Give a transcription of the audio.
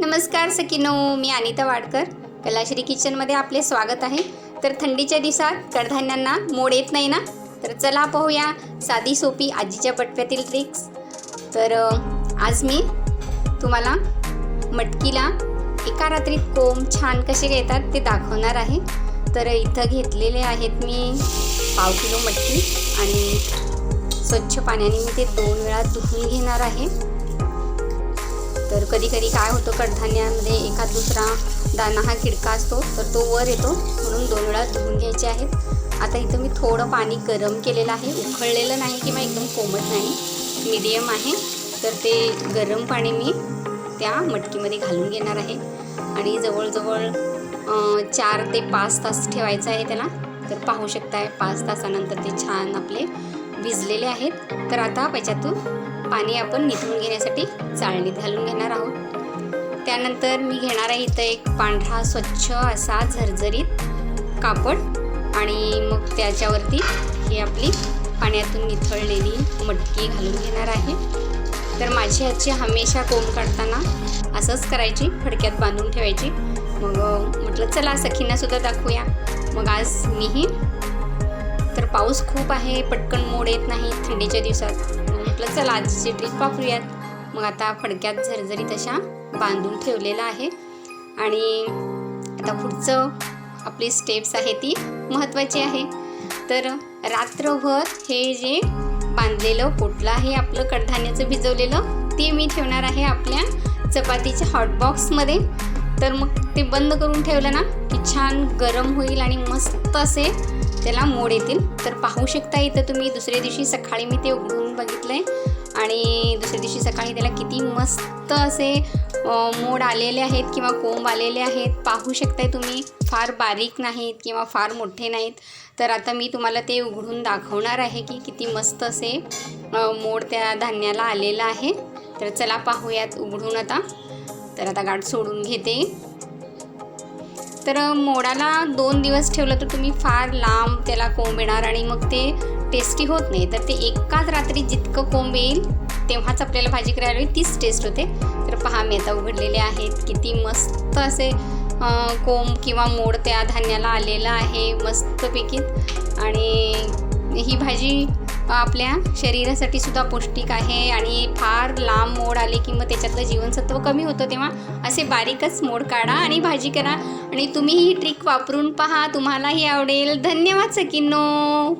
नमस्कार सकिनो मी अनिता वाडकर. कलाश्री किचनमध्ये आपले स्वागत आहे. तर थंडीच्या दिवसात कडधान्यांना मोड येत नाही ना? तर चला पाहूया साधी सोपी आजीच्या बटव्यातील ट्रिक्स तर आज मी तुम्हाला मटकीला एका रात्रीत कोंब छान कसे घेतात ते दाखवणार आहे. तर इथं घेतलेले आहेत मी पाव किलो मटकी आणि स्वच्छ पाण्याने मी ते दोन वेळा धुवून घेणार आहे. कधी कधी काय होतं कडधान्यामध्ये एखाद दुसरा दाना हा खिडका असतो तर तो वर येतो म्हणून दोन वेळा धुवून घ्यायचे आहेत. आता इथं मी थोडं पाणी गरम केलेलं आहे. उखळलेलं नाही किंवा एकदम कोमट नाही मीडियम आहे. तर ते गरम पाणी मी त्या मटकीमध्ये घालून घेणार आहे. आणि जवळजवळ चार ते पाच तास ठेवायचं आहे त्याला. तर पाहू शकताय पाच तासानंतर ते छान आपले भिजलेले आहेत. तर आता त्याच्यातून पाणी आपण निथळून घेण्यासाठी चाळणीत घालून घेणार आहोत. त्यानंतर मी घेणार आहे इथं एक पांढरा स्वच्छ असा झरझरीत कापड आणि मग त्याच्यावरती ही आपली पाण्यातून निथळलेली मटकी घालून घेणार आहे. तर माझी आजी हमेशा कोंब काढताना असंच करायची फडक्यात बांधून ठेवायची. मग म्हटलं चला सखींनासुद्धा दाखवूया. मग आज मीही तर पाऊस खूप आहे पटकन मोड येत नाही थंडीच्या दिवसात. म्हटलं चला आजची ट्रीप वापरूयात मग आता फडक्यात झरझरीत अशा बांधून ठेवलेलं आहे. आणि आता पुढचं आपली स्टेप्स आहे ती महत्त्वाची आहे. तर रात्रभर हे जे बांधलेलं पोटलं आहे आपलं कडधान्याचं भिजवलेलं ते मी ठेवणार आहे आपल्या चपातीच्या हॉटबॉक्समध्ये तर मग ते बंद करून ठेवलं ना की छान गरम होईल आणि मस्त असे त्याला मोड येतील. तर पाहू शकता इथं तुम्ही दुसऱ्या दिवशी सकाळी मी ते उघडून बघितलं आहे आणि दुसऱ्या दिवशी सकाळी त्याला किती मस्त असे मोड आलेले आहेत किंवा कोंब आलेले आहेत. पाहू शकताय तुम्ही फार बारीक नाहीत किंवा फार मोठे नाहीत. तर आता मी तुम्हाला ते उघडून दाखवणार आहे की किती मस्त असे मोड त्या धान्याला आलेलं आहे. तर चला पाहूयात उघडून आता. तर आता गाठ सोडून घेते. तर मोडाला दोन दिवस ठेवलं तर तुम्ही फार लांब त्याला कोंब येणार आणि मग ते टेस्टी होत नाही. तर ते एकाच रात्री जितकं कोंब येईल तेव्हाच आपल्याला भाजी करायला हवी. तीच टेस्ट होते. तर पहा मी आता उघडलेले आहेत. किती मस्त असे कोंब किंवा मोड त्या धान्याला आलेलं आहे मस्तपैकी आणि ही भाजी आपल्या शरीरासाठी सुद्धा पौष्टिक आहे आणि फार लांब मोड आले की मग त्याच्यातलं जीवनसत्व कमी होतं तेव्हा असे बारीकच मोड काढा आणि भाजी करा. आणि तुम्ही ही ट्रिक वापरून पहा. तुम्हालाही आवडेल. धन्यवाद सकिनो